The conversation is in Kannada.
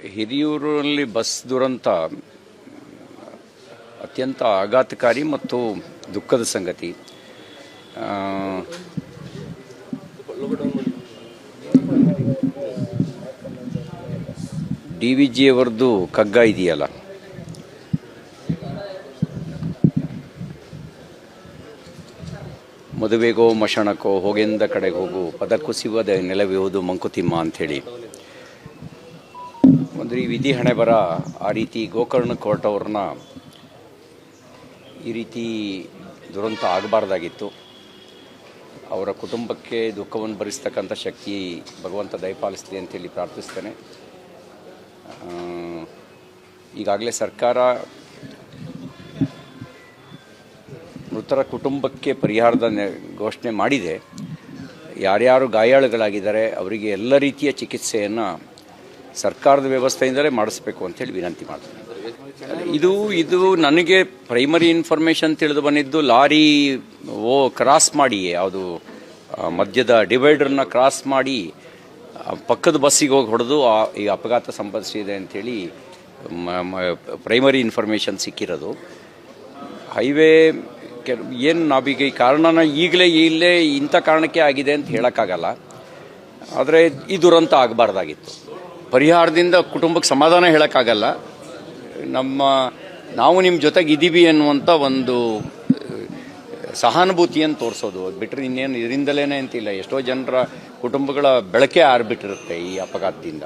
ಹಿರಿಯೂರಿನಲ್ಲಿ ಬಸ್ ದುರಂತ ಅತ್ಯಂತ ಆಘಾತಕಾರಿ ಮತ್ತು ದುಃಖದ ಸಂಗತಿ. ಡಿ ವಿ ಜಿಯವರದ್ದು ಕಗ್ಗ ಇದೆಯಲ್ಲ? ಮದುವೆಗೋ ಮಶಣಕ್ಕೋ ಹೋಗೆಂದ ಕಡೆಗೆ ಹೋಗು, ಪದಕ್ಕೂ ನೆಲವಿ ನೆಲವಿಹುದು ಮಂಕುತಿಮ್ಮ ಅಂಥೇಳಿ. ಅಂದ್ರೆ ಈ ವಿಧಿ ಹಣೆ ಬರ, ಆ ರೀತಿ ಗೋಕರ್ಣ ಕೋರ್ಟ್ ಅವ್ರನ್ನ ಈ ರೀತಿ ದುರಂತ ಆಗಬಾರ್ದಾಗಿತ್ತು. ಅವರ ಕುಟುಂಬಕ್ಕೆ ದುಃಖವನ್ನು ಭರಿಸ್ತಕ್ಕಂಥ ಶಕ್ತಿ ಭಗವಂತ ದಯಪಾಲಿಸಲಿ ಅಂತೇಳಿ ಪ್ರಾರ್ಥಿಸ್ತೇನೆ. ಈಗಾಗಲೇ ಸರ್ಕಾರ ಮೃತರ ಕುಟುಂಬಕ್ಕೆ ಪರಿಹಾರದ ಘೋಷಣೆ ಮಾಡಿದೆ. ಯಾರ್ಯಾರು ಗಾಯಾಳುಗಳಾಗಿದ್ದಾರೆ, ಅವರಿಗೆ ಎಲ್ಲ ರೀತಿಯ ಚಿಕಿತ್ಸೆಯನ್ನು ಸರ್ಕಾರದ ವ್ಯವಸ್ಥೆಯಿಂದಲೇ ಮಾಡಿಸ್ಬೇಕು ಅಂತೇಳಿ ವಿನಂತಿ ಮಾಡ್ತೀನಿ. ಇದು ಇದು ನನಗೆ ಪ್ರೈಮರಿ ಇನ್ಫಾರ್ಮೇಷನ್ ತಿಳಿದು ಬಂದಿದ್ದು ಲಾರಿ, ಓ ಕ್ರಾಸ್ ಮಾಡಿ ಯಾವುದು ಮಧ್ಯದ ಡಿವೈಡರ್ನ ಕ್ರಾಸ್ ಮಾಡಿ ಪಕ್ಕದ ಬಸ್ಸಿಗೆ ಹೋಗಿ ಹೊಡೆದು ಈ ಅಪಘಾತ ಸಂಭವಿಸಿದೆ ಅಂಥೇಳಿ ಪ್ರೈಮರಿ ಇನ್ಫಾರ್ಮೇಷನ್ ಸಿಕ್ಕಿರೋದು. ಹೈವೇ ಏನು ನಾವೀಗ ಈ ಕಾರಣನ ಈಗಲೇ ಇಲ್ಲೇ ಇಂಥ ಕಾರಣಕ್ಕೆ ಆಗಿದೆ ಅಂತ ಹೇಳೋಕ್ಕಾಗಲ್ಲ. ಆದರೆ ಈ ದುರಂತ ಆಗಬಾರ್ದಾಗಿತ್ತು. ಪರಿಹಾರದಿಂದ ಕುಟುಂಬಕ್ಕೆ ಸಮಾಧಾನ ಹೇಳೋಕ್ಕಾಗಲ್ಲ. ನಮ್ಮ, ನಾವು ನಿಮ್ಮ ಜೊತೆಗೆ ಇದ್ದೀವಿ ಅನ್ನುವಂಥ ಒಂದು ಸಹಾನುಭೂತಿಯನ್ನು ತೋರಿಸೋದು. ಅದು ಬಿಟ್ಟರೆ ಇನ್ನೇನು ಇದರಿಂದಲೇ ಅಂತಿಲ್ಲ. ಎಷ್ಟೋ ಜನರ ಕುಟುಂಬಗಳ ಬೆಳಕೆ ಆರ್ಬಿಟ್ಟಿರುತ್ತೆ ಈ ಅಪಘಾತದಿಂದ.